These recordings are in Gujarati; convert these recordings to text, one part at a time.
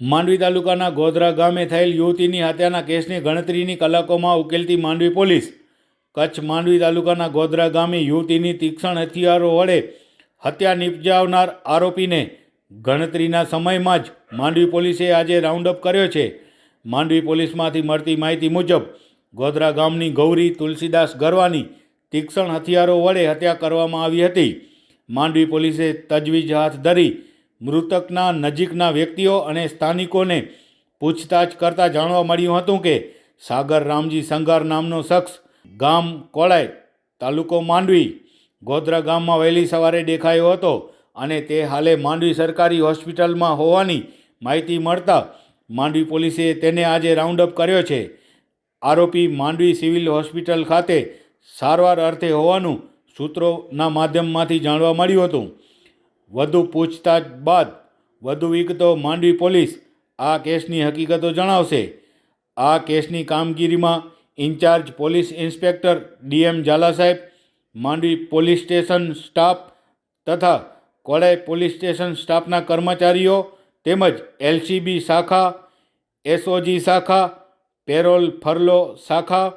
માંડવી તાલુકાના ગોધરા ગામે થયેલ યુવતીની હત્યાના કેસની ગણતરીની કલાકોમાં ઉકેલતી માંડવી પોલીસ. કચ્છ માંડવી તાલુકાના ગોધરા ગામે યુવતીની તીક્ષ્ણ હથિયારો વડે હત્યા નિપજાવનાર આરોપીને ગણતરીના સમયમાં જ માંડવી પોલીસે આજે રાઉન્ડઅપ કર્યો છે. માંડવી પોલીસમાંથી મળતી માહિતી મુજબ, ગોધરા ગામની ગૌરી તુલસીદાસ ગરવાની તીક્ષ્ણ હથિયારો વડે હત્યા કરવામાં આવી હતી. માંડવી પોલીસે તજવીજ હાથ ધરી મૃતકના નજીકના વ્યક્તિઓ અને સ્થાનિકોને પૂછતાછ કરતાં જાણવા મળ્યું હતું કે સાગર રામજી સંગાર નામનો શખ્સ ગામ કોળાઈ તાલુકો માંડવી, ગોધરા ગામમાં વહેલી સવારે દેખાયો હતો અને તે હાલે માંડવી સરકારી હોસ્પિટલમાં હોવાની માહિતી મળતા માંડવી પોલીસે તેને આજે રાઉન્ડઅપ કર્યો છે. આરોપી માંડવી સિવિલ હોસ્પિટલ ખાતે સારવાર અર્થે હોવાનું સૂત્રોના માધ્યમમાંથી જાણવા મળ્યું હતું. વધુ પૂછતાછ બાદ વધુ વિગતો માંડવી પોલીસ આ કેસની હકીકતો જણાવશે. આ કેસની કામગીરીમાં incharge police inspector DM Zala સાહેબ, માંડવી પોલીસ સ્ટેશન સ્ટાફ તથા કોડાઈ પોલીસ સ્ટેશન સ્ટાફના કર્મચારીઓ તેમજ એલસીબી શાખા, એસઓજી શાખા, પેરોલ ફરલો શાખા,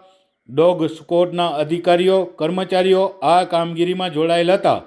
ડોગ સ્કોડના અધિકારીઓ, કર્મચારીઓ આ કામગીરીમાં જોડાયેલ હતા.